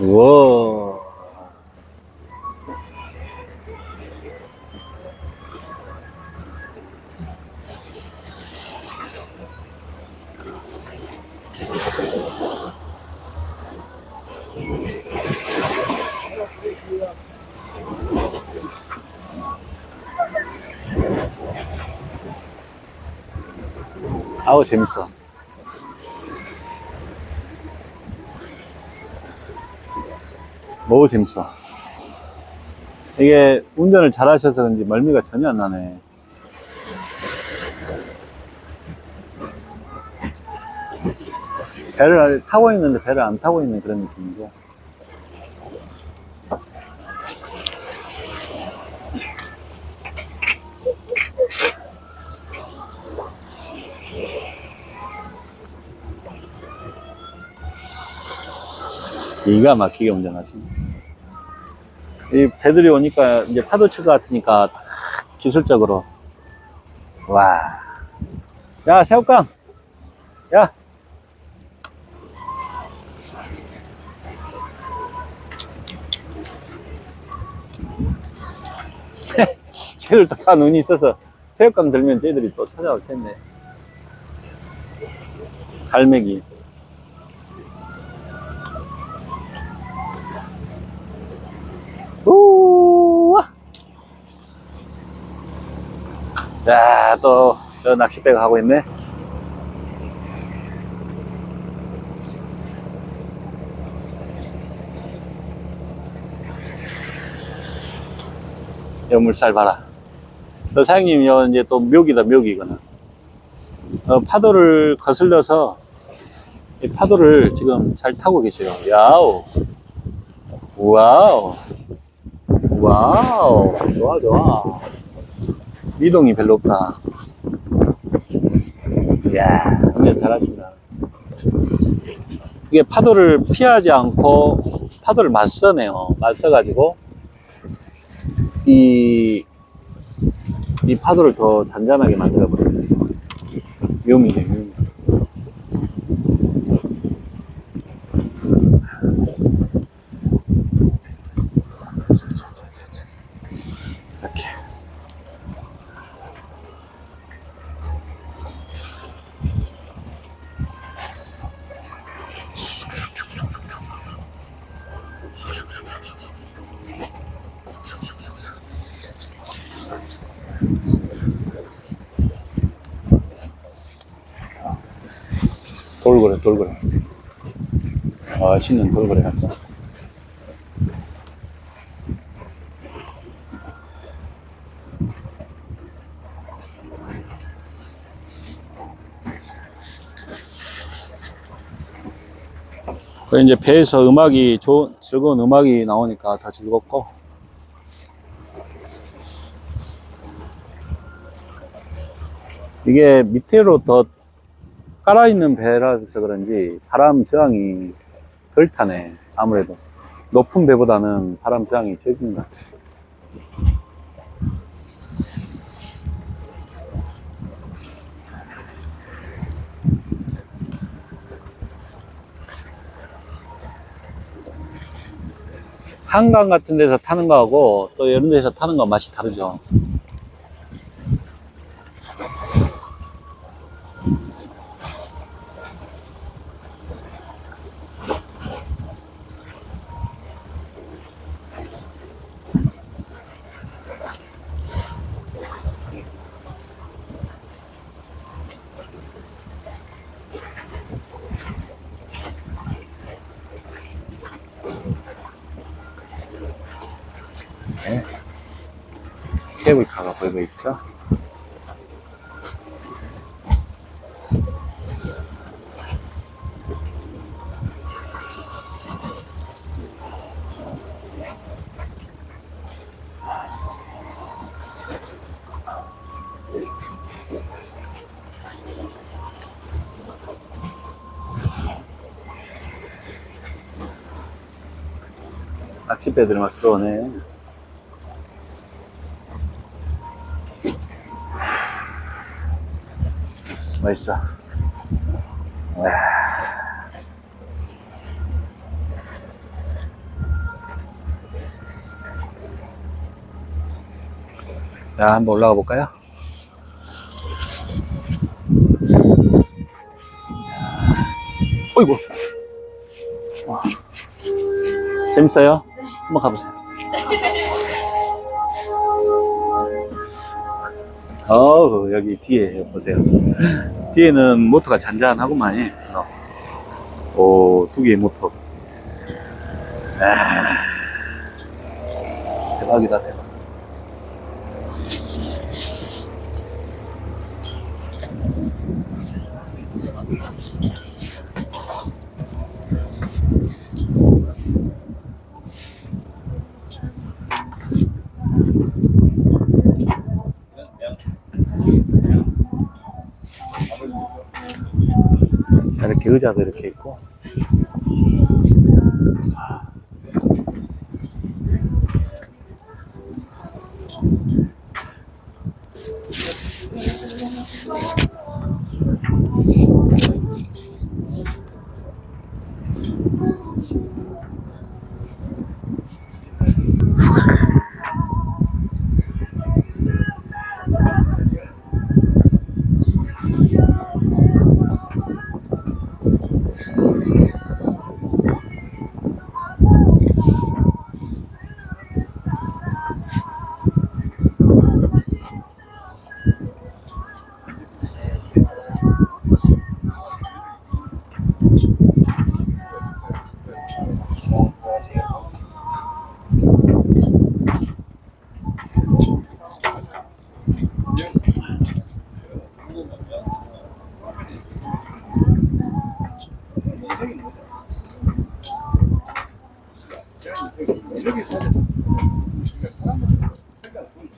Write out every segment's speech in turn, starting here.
우와. 아우 재밌어. 너무 재밌어. 이게 운전을 잘 하셔서 그런지 멀미가 전혀 안 나네. 배를 타고 있는데 배를 안 타고 있는 그런 느낌이죠. 기가 막히게 운전하시네. 이 배들이 오니까 이제 파도 칠것 같으니까 딱 기술적으로 와. 야 새우깡. 야. 쟤들도 다 눈이 있어서 새우깡 들면 쟤들이 또 찾아올 텐데. 갈매기. 자, 또, 저 낚싯배가 가고 있네. 여 물살 봐라. 너 사장님, 여 이제 또 묘기다, 묘기, 이거는. 어, 파도를 거슬려서, 이 파도를 지금 잘 타고 계셔요. 야우. 와우. 와우. 좋아, 좋아. 미동이 별로 없다. 이야, 운전 잘하신다. 이게 파도를 피하지 않고 파도를 맞서네요. 맞서가지고 이, 이 파도를 더 잔잔하게. 묘미네, 묘미. 이렇게. 돌고래, 돌고래. 아, 신는 돌고래 같다. 그 이제 배에서 음악이 좋은 즐거운 음악이 나오니까 더 즐겁고 이게 밑으로 더 깔아 있는 배라서 그런지 바람 저항이 덜 타네 아무래도 높은 배보다는 바람 저항이 적은 것 같아. 한강 같은 데서 타는 거하고 또 이런 데서 타는 거 맛이 다르죠. 보이고 있죠. 낚싯배들이 막 들어오네. 있어. 아. 자, 한번 올라가 볼까요? 어이구. 와. 재밌어요? 네. 한번 가보세요. 어우, 여기 뒤에 보세요. 뒤에는 모터가 잔잔하고만 해. 어. 오, 두 개의 모터. 아, 대박이다, 대박. 이렇게 의자도 이렇게 있고.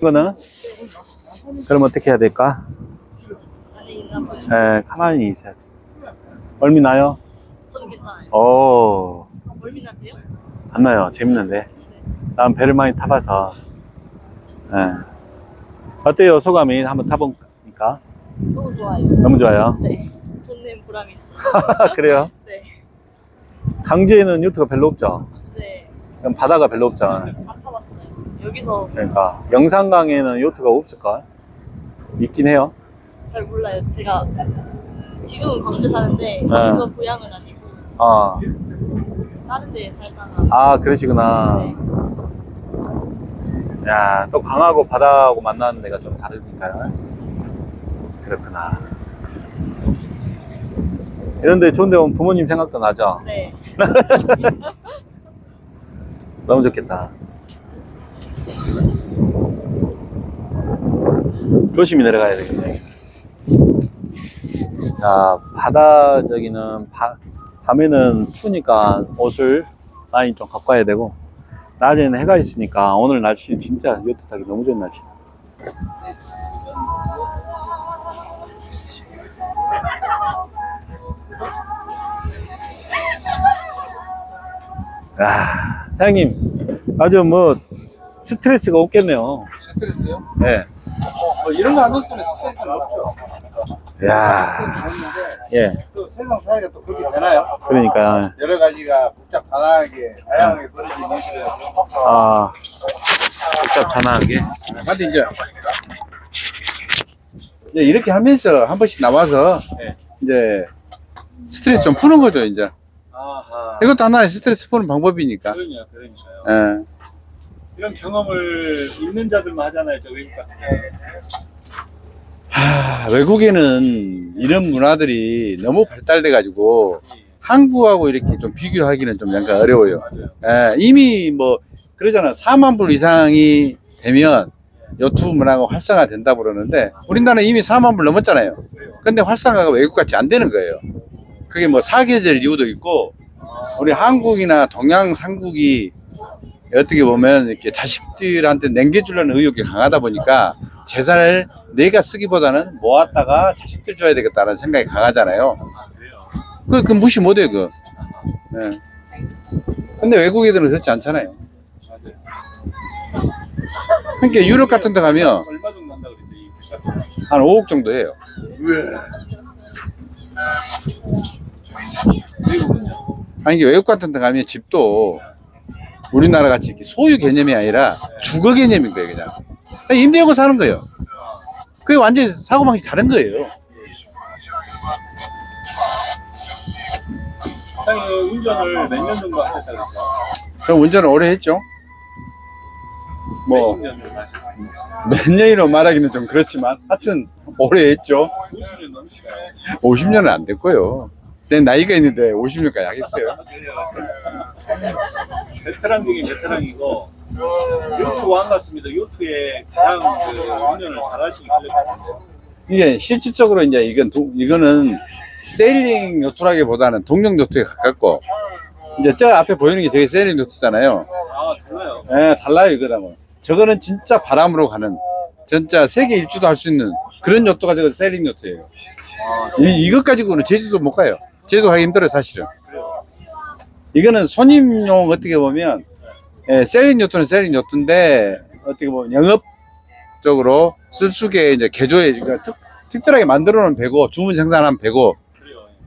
이거는? 그럼 어떻게 해야 될까? 에, 가만히 있어야 돼. 얼미 나요? 저는 괜찮아요. 오, 멀미 나세요? 안 나요. 재밌는데. 난 배를 많이 타봐서. 예. 어때요, 소감이? 한번 타보니까? 너무 좋아요. 너무 좋아요. 네. 돈낸 보람이 있어. 그래요? 네. 강주에는 요트가 별로 없죠? 네. 그럼 바다가 별로 없죠? 안 타봤어요. 여기서 그러니까. 영산 강에는 요트가 없을까? 있긴 해요. 잘 몰라요. 제가 지금은 광주 사는데 광주가 고향은 아니고 아, 다른 데 살다가 아 그러시구나. 네. 야, 또 강하고 바다하고 만나는 데가 좀 다르니까요. 그렇구나. 이런데 좋은 데 오면 부모님 생각도 나죠? 네. 너무 좋겠다. 조심히 내려가야 되겠네. 자, 바다 저기는 바- 밤에는 추니까 옷을 많이 좀 갖고 와야 되고, 낮에는 해가 있으니까 오늘 날씨는 진짜 요트 타기 너무 좋은 날씨다. 야, 사장님, 아주 뭐 스트레스가 없겠네요. 스트레스요? 네. 뭐 이런 거안 없으면 스트레스는 없죠. 야, 없는데 예, 또 세상 사회가 또 그렇게 되나요? 그러니까 여러 가지가 복잡하게 다양하게 벌어지는 일들이 아, 복잡하게. 근데 이제 이제 이렇게 하면서 한 번씩 나와서 네. 이제 스트레스 좀 푸는 거죠 이제 아하. 이것도 하나의 스트레스 푸는 방법이니까 그러냐, 그러니까요. 예. 이런 경험을 있는 자들만 하잖아요, 저 외국 같은 경우. 하, 외국에는 이런 문화들이 너무 발달돼 가지고 한국하고 이렇게 좀 비교하기는 좀 약간 어려워요. 예, 이미 뭐 그러잖아 4만 불 이상이 되면 유튜브 문화가 활성화 된다 고 그러는데 우리나라 이미 4만 불 넘었잖아요. 근데 활성화가 외국 같이 안 되는 거예요. 그게 뭐 사계절 이유도 있고 우리 한국이나 동양 삼국이 어떻게 보면 이렇게 자식들한테 남겨주려는 의욕이 강하다 보니까 재산을 내가 쓰기보다는 모았다가 자식들 줘야 되겠다는 생각이 강하잖아요. 그, 그 무시 못해요, 그. 예. 근데 외국 애들은 그렇지 않잖아요. 그러니까 유럽 같은 데 가면? 한 5억 정도 해요. 아니, 이게 외국 같은 데 가면 집도 우리나라 같이 이렇게 소유 개념이 아니라 주거 개념인 거예요, 그냥. 그냥 임대하고 사는 거예요. 그게 완전히 사고방식이 다른 거예요. 사장님 운전을 몇 년 정도 하셨다 그랬죠? 저 운전을 오래 했죠. 뭐, 몇십 년 정도 하셨습니다. 몇 년이라고 말하기는 좀 그렇지만, 하여튼, 오래 했죠. 50년 넘으시나요? 50년은 안 됐고요. 내 나이가 있는데 50년까지 하겠어요. 베테랑 중에 베테랑이고 요트 왕 같습니다. 요트에 가장 그 운전을 잘하시는 실력 같은데. 이게 실질적으로 이제 이건, 도- 이거는 세일링 요트라기보다는 동력 요트에 가깝고, 이제 저 앞에 보이는 게 저게 세일링 요트잖아요. 아 달라요. 예, 달라요, 이거랑은. 저거는 진짜 바람으로 가는, 진짜 세계 일주도 할 수 있는 그런 요트가 저거 세일링 요트예요. 아, 이, 이것 가지고는 제주도 못 가요. 제주도 가기 힘들어요, 사실은. 이거는 손님용 어떻게 보면, 예, 세일링 요트는 세일링 요트인데, 어떻게 보면 영업적으로 쓸수게 이제 개조해, 그러니까 특, 특별하게 만들어 놓은 배고, 주문 생산한 배고.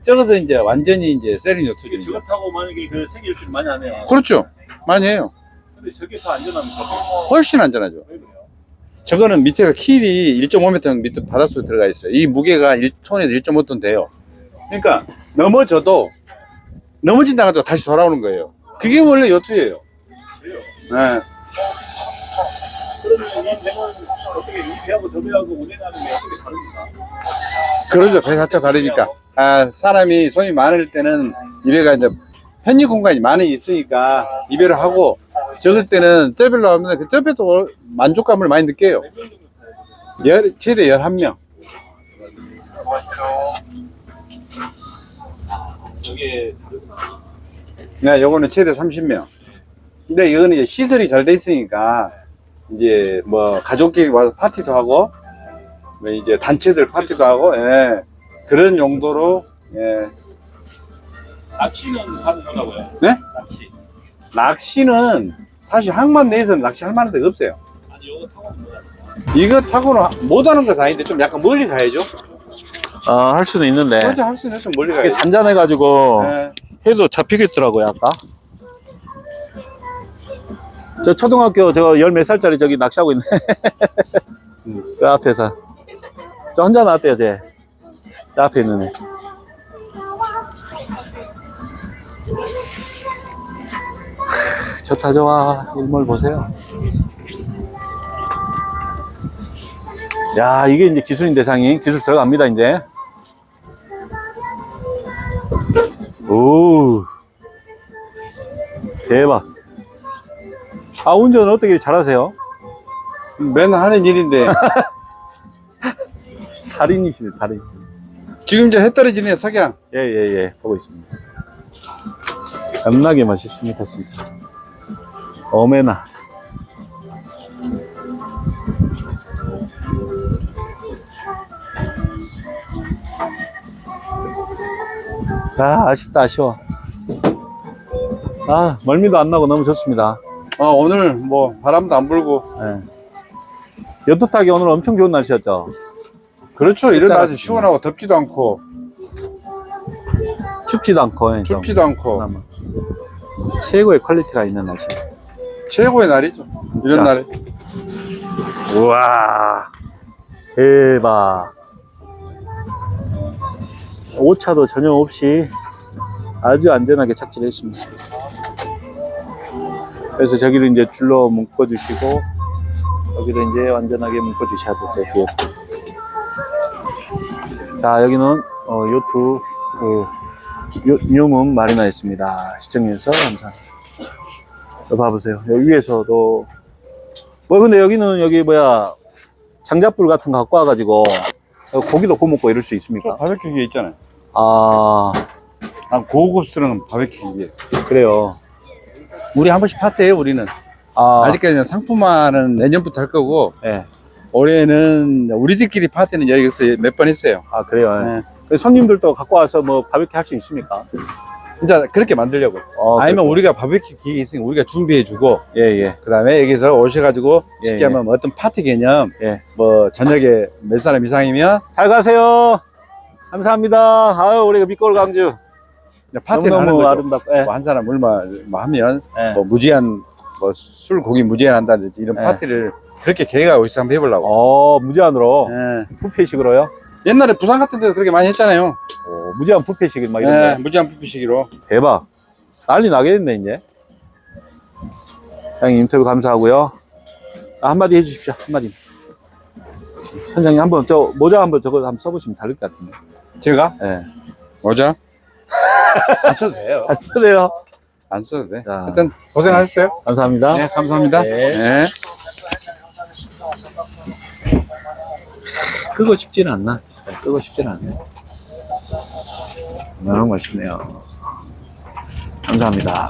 저것은 이제 완전히 이제 이게 요트죠. 저거 타고 만약에 그 세계 일주를 많이 하네요. 그렇죠. 많이 해요. 근데 저게 더 안전합니까? 훨씬 안전하죠. 저거는 밑에가 킬이 1.5m 밑에 바닷속에 들어가 있어요. 이 무게가 1톤에서 1.5톤 돼요. 그러니까 넘어져도 넘어진 다가도 다시 돌아오는 거예요. 그게 원래 요트예요. 네. 그러면 이 배는 어떻게 이 배하고 저 배하고 운행하는 게 어떻게 다릅니까? 그러죠. 배 자체가 다르니까. 아, 사람이 손이 많을 때는 이 배가 이제 편입 공간이 많이 있으니까 이 배를 하고 적을 때는 쩌배로 하면 그 쩌배도 만족감을 많이 느껴요. 열, 최대 11명. 저게. 네, 요거는 최대 30명. 근데 이거는 이제 시설이 잘 돼 있으니까 이제 뭐 가족끼리 와서 파티도 하고 뭐 이제 단체들 파티도 하고 예. 그런 용도로 예. 낚시는 가능하다고요? 네? 낚시. 낚시는 사실 항만 내에서는 낚시 할 만한 데가 없어요. 아니 요거 타고 뭐야? 이거 타고는 못 하는 건 아닌데 좀 약간 멀리 가야죠. 아, 할 수는 있는데. 그렇죠. 할 수는 있으면 멀리 가야죠. 잔잔해가지고 예. 해도 잡히겠더라고요, 아까. 저 초등학교 저 열 몇 살짜리 저기 낚시하고 있네. 저 앞에서. 저 혼자 나왔대요, 쟤. 저 앞에 있는 애. 하, 좋다, 좋아. 일몰 보세요. 야, 이게 이제 기술인 대 상이 기술 들어갑니다, 이제. 오 대박. 아 운전을 어떻게 잘하세요? 맨날 하는 일인데. 달인이시네 달인. 지금 이제 해 떨어지네 석양. 예예예. 보고 있습니다. 겁나게 맛있습니다 진짜. 어메나 아 아쉽다 아쉬워 아 멀미도 안 나고 너무 좋습니다 아, 오늘 뭐 바람도 안 불고 예. 요트 타기 오늘 엄청 좋은 날씨였죠 그렇죠. 이런. 아주 시원하고 덥지도 않고 춥지도 않고 예, 좀 춥지도 않고 그나마 최고의 퀄리티가 있는 날씨. 최고의 날이죠. 이런 자. 날에. 우와 대박. 오차도 전혀 없이 아주 안전하게 착지를 했습니다. 그래서 저기를 이제 줄로 묶어주시고 여기를 이제 완전하게 묶어주셔야 되세요. 뒤에. 자 여기는 어, 요트 그 요- 뉴문 마리나였습니다. 시청해주셔서 감사합니다. 봐보세요. 여기 위에서도 뭐 근데 여기는 여기 뭐야 장작불 같은 거 갖고 와가지고 고기도 구워 먹고 이럴 수 있습니까? 바베큐 기계 있잖아요. 아 아, 고급스러운 바베큐 기계. 그래요. 우리 한 번씩 파트예요, 우리는. 아, 아, 직까지는 상품화는 내년부터 할 거고, 예. 올해는 우리들끼리 파티는 여기서 몇 번 했어요. 아 그래요. 예. 손님들도 갖고 와서 뭐 바베큐 할 수 있습니까? 진짜 그렇게 만들려고. 어, 아니면 우리가 바베큐 기계 있으니까 우리가 준비해주고, 예 예. 그 다음에 여기서 오셔가지고, 예, 쉽게 예. 하면 뭐 어떤 파티 개념, 예. 뭐 저녁에 몇 사람 이상이면 잘 가세요. 감사합니다. 아유 우리 밑골 강주 파티를 하는 너무너무 거죠. 아름답고. 예. 뭐한 사람 얼마 뭐 하면 예. 뭐 무제한 뭐 술 고기 무제한 한다든지 이런 네. 파티를 그렇게 계획하고 있어 한번 해보려고. 어, 무제한으로 예. 뷔페식으로요? 옛날에 부산 같은 데서 그렇게 많이 했잖아요. 어, 무제한 뷔페식 막 이런 예, 거. 무제한 뷔페식으로. 대박. 난리 나겠네, 이제. 사장님 인터뷰 감사하고요. 아, 한마디 해주십시오, 한마디. 선장님 한번 저 모자 한번 저거 한번 써보시면 다를 것 같은데. 제가 예. 모자 안 써도 돼요. 안 써도요. 안 써도 돼. 자. 일단 고생하셨어요. 감사합니다. 네, 감사합니다. 네. 끄고 싶지는 않나? 끄고 싶지는 않네. 너무 멋있네요. 감사합니다.